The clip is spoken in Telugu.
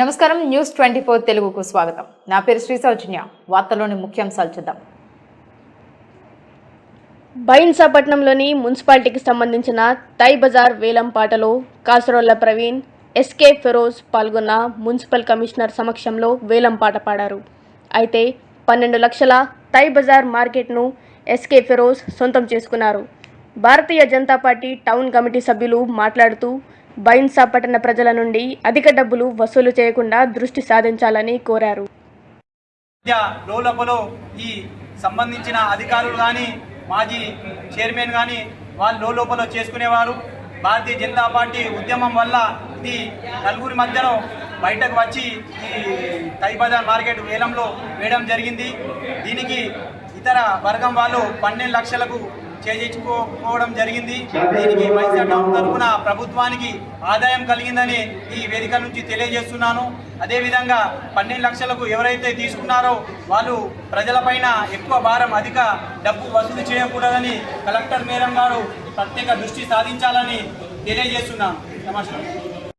నమస్కారం న్యూస్ ట్వంటీ ఫోర్ తెలుగుకు స్వాగతం. నా పేరు శ్రీ సౌజన్య. వార్తలోని ముఖ్యాంశాలు చూద్దాం. బైన్సాపట్నంలోని మున్సిపాలిటీకి సంబంధించిన తై బజార్ వేలం పాటలో కాసరోళ్ళ ప్రవీణ్ ఎస్కే ఫెరోజ్ పాల్గొన్న మున్సిపల్ కమిషనర్ సమక్షంలో వేలం పాట పాడారు. అయితే పన్నెండు లక్షల తై బజార్ మార్కెట్ను ఎస్కే ఫెరోజ్ సొంతం చేసుకున్నారు. Bharatiya Janata party town committee సభ్యులు మాట్లాడుతూ బైన్సా పట్టణ ప్రజల నుండి అధిక డబ్బులు వసూలు చేయకుండా దృష్టి సాధించాలని కోరారు. లోపల ఈ సంబంధించిన అధికారులు కానీ మాజీ చైర్మన్ కానీ వాళ్ళు లోపల చేసుకునేవారు. భారతీయ జనతా పార్టీ ఉద్యమం వల్ల ఇది నలుగురి మధ్యలో బయటకు వచ్చి ఈ తైబజార్ మార్కెట్ వేలంలో వేయడం జరిగింది. దీనికి ఇతర వర్గం వాళ్ళు పన్నెండు లక్షలకు చేయించుకోవడం జరిగింది. దీనికి వైఎస్ఆర్ టౌన్ తరఫున ప్రభుత్వానికి ఆదాయం కలిగిందని ఈ వేదిక నుంచి తెలియజేస్తున్నాను. అదేవిధంగా పన్నెండు లక్షలకు ఎవరైతే తీసుకున్నారో వాళ్ళు ప్రజలపైన ఎక్కువ భారం అధిక డబ్బు వసూలు చేయకూడదని కలెక్టర్ మేరం గారు ప్రత్యేక దృష్టి సాధించాలని తెలియజేస్తున్నాను. నమస్కారం.